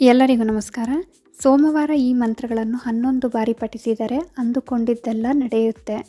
ಎಲ್ಲರಿಗೂ ನಮಸ್ಕಾರ. ಸೋಮವಾರ ಈ ಮಂತ್ರಗಳನ್ನು ಹನ್ನೊಂದು ಬಾರಿ ಪಠಿಸಿದರೆ ಅಂದುಕೊಂಡಿದ್ದೆಲ್ಲ ನಡೆಯುತ್ತೆ.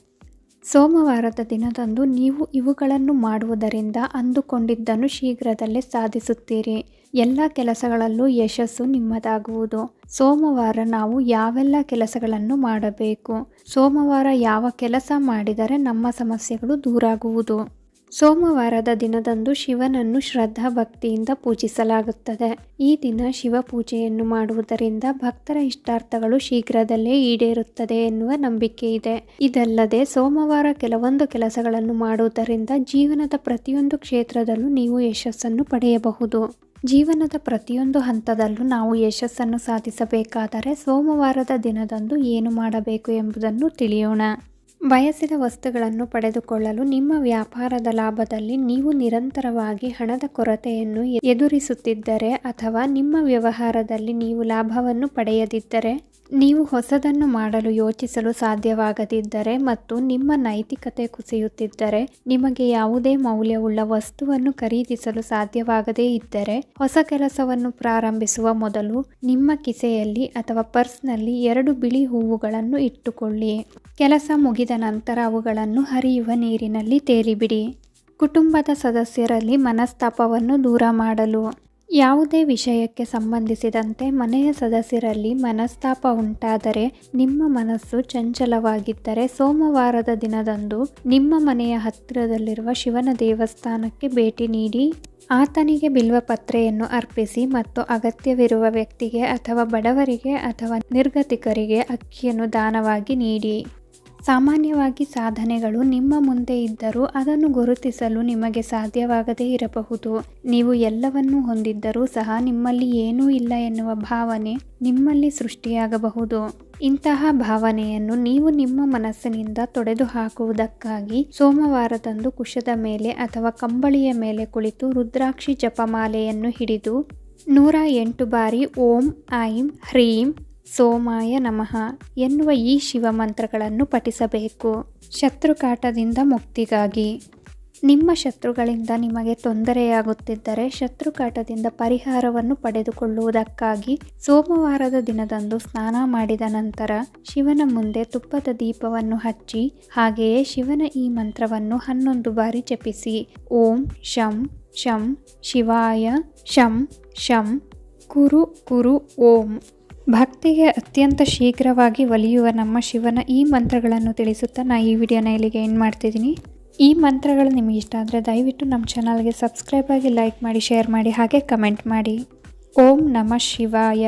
ಸೋಮವಾರದ ದಿನದಂದು ನೀವು ಇವುಗಳನ್ನು ಮಾಡುವುದರಿಂದ ಅಂದುಕೊಂಡಿದ್ದನ್ನು ಶೀಘ್ರದಲ್ಲೇ ಸಾಧಿಸುತ್ತೀರಿ. ಎಲ್ಲ ಕೆಲಸಗಳಲ್ಲೂ ಯಶಸ್ಸು ನಿಮ್ಮದಾಗುವುದು. ಸೋಮವಾರ ನಾವು ಯಾವೆಲ್ಲ ಕೆಲಸಗಳನ್ನು ಮಾಡಬೇಕು? ಸೋಮವಾರ ಯಾವ ಕೆಲಸ ಮಾಡಿದರೆ ನಮ್ಮ ಸಮಸ್ಯೆಗಳು ದೂರಾಗುವುದು? ಸೋಮವಾರದ ದಿನದಂದು ಶಿವನನ್ನು ಶ್ರದ್ಧಾ ಭಕ್ತಿಯಿಂದ ಪೂಜಿಸಲಾಗುತ್ತದೆ. ಈ ದಿನ ಶಿವ ಪೂಜೆಯನ್ನು ಮಾಡುವುದರಿಂದ ಭಕ್ತರ ಇಷ್ಟಾರ್ಥಗಳು ಶೀಘ್ರದಲ್ಲೇ ಈಡೇರುತ್ತದೆ ಎನ್ನುವ ನಂಬಿಕೆ ಇದೆ. ಇದಲ್ಲದೆ ಸೋಮವಾರ ಕೆಲವೊಂದು ಕೆಲಸಗಳನ್ನು ಮಾಡುವುದರಿಂದ ಜೀವನದ ಪ್ರತಿಯೊಂದು ಕ್ಷೇತ್ರದಲ್ಲೂ ನೀವು ಯಶಸ್ಸನ್ನು ಪಡೆಯಬಹುದು. ಜೀವನದ ಪ್ರತಿಯೊಂದು ಹಂತದಲ್ಲೂ ನಾವು ಯಶಸ್ಸನ್ನು ಸಾಧಿಸಬೇಕಾದರೆ ಸೋಮವಾರದ ದಿನದಂದು ಏನು ಮಾಡಬೇಕು ಎಂಬುದನ್ನು ತಿಳಿಯೋಣ. ಬಯಸಿದ ವಸ್ತುಗಳನ್ನು ಪಡೆದುಕೊಳ್ಳಲು ನಿಮ್ಮ ವ್ಯಾಪಾರದ ಲಾಭದಲ್ಲಿ ನೀವು ನಿರಂತರವಾಗಿ ಹಣದ ಕೊರತೆಯನ್ನು ಎದುರಿಸುತ್ತಿದ್ದರೆ ಅಥವಾ ನಿಮ್ಮ ವ್ಯವಹಾರದಲ್ಲಿ ನೀವು ಲಾಭವನ್ನು ಪಡೆಯದಿದ್ದರೆ, ನೀವು ಹೊಸದನ್ನು ಮಾಡಲು ಯೋಚಿಸಲು ಸಾಧ್ಯವಾಗದಿದ್ದರೆ ಮತ್ತು ನಿಮ್ಮ ನೈತಿಕತೆ ಕುಸಿಯುತ್ತಿದ್ದರೆ, ನಿಮಗೆ ಯಾವುದೇ ಮೌಲ್ಯವುಳ್ಳ ವಸ್ತುವನ್ನು ಖರೀದಿಸಲು ಸಾಧ್ಯವಾಗದೇ ಇದ್ದರೆ, ಹೊಸ ಕೆಲಸವನ್ನು ಪ್ರಾರಂಭಿಸುವ ಮೊದಲು ನಿಮ್ಮ ಕಿಸೆಯಲ್ಲಿ ಅಥವಾ ಪರ್ಸ್ನಲ್ಲಿ ಎರಡು ಬಿಳಿ ಹೂವುಗಳನ್ನು ಇಟ್ಟುಕೊಳ್ಳಿ. ಕೆಲಸ ಮುಗಿದ ನಂತರ ಅವುಗಳನ್ನು ಹರಿಯುವ ನೀರಿನಲ್ಲಿ ತೇಲಿಬಿಡಿ ಕುಟುಂಬದ ಸದಸ್ಯರಲ್ಲಿ ಮನಸ್ತಾಪವನ್ನು ದೂರ ಮಾಡಲು. ಯಾವುದೇ ವಿಷಯಕ್ಕೆ ಸಂಬಂಧಿಸಿದಂತೆ ಮನೆಯ ಸದಸ್ಯರಲ್ಲಿ ಮನಸ್ತಾಪ ಉಂಟಾದರೆ ನಿಮ್ಮ ಮನಸ್ಸು ಚಂಚಲವಾಗಿದ್ದರೆ ಸೋಮವಾರದ ದಿನದಂದು ನಿಮ್ಮ ಮನೆಯ ಹತ್ತಿರದಲ್ಲಿರುವ ಶಿವನ ದೇವಸ್ಥಾನಕ್ಕೆ ಭೇಟಿ ನೀಡಿ. ಆತನಿಗೆ ಬಿಲ್ವಪತ್ರೆಯನ್ನು ಅರ್ಪಿಸಿ ಮತ್ತು ಅಗತ್ಯವಿರುವ ವ್ಯಕ್ತಿಗೆ ಅಥವಾ ಬಡವರಿಗೆ ಅಥವಾ ನಿರ್ಗತಿಕರಿಗೆ ಅಕ್ಕಿಯನ್ನು ದಾನವಾಗಿ ನೀಡಿ. ಸಾಮಾನ್ಯವಾಗಿ ಸಾಧನೆಗಳು ನಿಮ್ಮ ಮುಂದೆ ಇದ್ದರೂ ಅದನ್ನು ಗುರುತಿಸಲು ನಿಮಗೆ ಸಾಧ್ಯವಾಗದೇ ಇರಬಹುದು. ನೀವು ಎಲ್ಲವನ್ನೂ ಹೊಂದಿದ್ದರೂ ಸಹ ನಿಮ್ಮಲ್ಲಿ ಏನೂ ಇಲ್ಲ ಎನ್ನುವ ಭಾವನೆ ನಿಮ್ಮಲ್ಲಿ ಸೃಷ್ಟಿಯಾಗಬಹುದು. ಇಂತಹ ಭಾವನೆಯನ್ನು ನೀವು ನಿಮ್ಮ ಮನಸ್ಸಿನಿಂದ ತೊಡೆದು ಹಾಕುವುದಕ್ಕಾಗಿ ಸೋಮವಾರದಂದು ಕುಶದ ಮೇಲೆ ಅಥವಾ ಕಂಬಳಿಯ ಮೇಲೆ ಕುಳಿತು ರುದ್ರಾಕ್ಷಿ ಜಪಮಾಲೆಯನ್ನು ಹಿಡಿದು ನೂರ ಎಂಟು ಬಾರಿ ಓಂ ಐಂ ಹ್ರೀಂ ಸೋಮಾಯ ನಮಃ ಎನ್ನುವ ಈ ಶಿವ ಮಂತ್ರಗಳನ್ನು ಪಠಿಸಬೇಕು. ಶತ್ರುಕಾಟದಿಂದ ಮುಕ್ತಿಗಾಗಿ. ನಿಮ್ಮ ಶತ್ರುಗಳಿಂದ ನಿಮಗೆ ತೊಂದರೆಯಾಗುತ್ತಿದ್ದರೆ ಶತ್ರುಕಾಟದಿಂದ ಪರಿಹಾರವನ್ನು ಪಡೆದುಕೊಳ್ಳುವುದಕ್ಕಾಗಿ ಸೋಮವಾರದ ದಿನದಂದು ಸ್ನಾನ ಮಾಡಿದ ನಂತರ ಶಿವನ ಮುಂದೆ ತುಪ್ಪದ ದೀಪವನ್ನು ಹಚ್ಚಿ, ಹಾಗೆಯೇ ಶಿವನ ಈ ಮಂತ್ರವನ್ನು ಹನ್ನೊಂದು ಬಾರಿ ಜಪಿಸಿ. ಓಂ ಶಂ ಶಂ ಶಿವಾಯ ಶಂ ಶಂ. ಕುರು ಕುರು ಓಂ. ಭಕ್ತಿಗೆ ಅತ್ಯಂತ ಶೀಘ್ರವಾಗಿ ಒಲಿಯುವ ನಮ್ಮ ಶಿವನ ಈ ಮಂತ್ರಗಳನ್ನು ತಿಳಿಸುತ್ತಾ ನಾ ಈ ವಿಡಿಯೋನ ಇಲ್ಲಿಗೆ ಎಂಡ್ ಮಾಡ್ತಿದ್ದೀನಿ. ಈ ಮಂತ್ರಗಳು ನಿಮಗೆ ಇಷ್ಟ ಆದರೆ ದಯವಿಟ್ಟು ನಮ್ಮ ಚಾನಲ್ಗೆ ಸಬ್ಸ್ಕ್ರೈಬ್ ಆಗಿ ಲೈಕ್ ಮಾಡಿ ಶೇರ್ ಮಾಡಿ, ಹಾಗೆ ಕಮೆಂಟ್ ಮಾಡಿ. ಓಂ ನಮಃ ಶಿವಾಯ.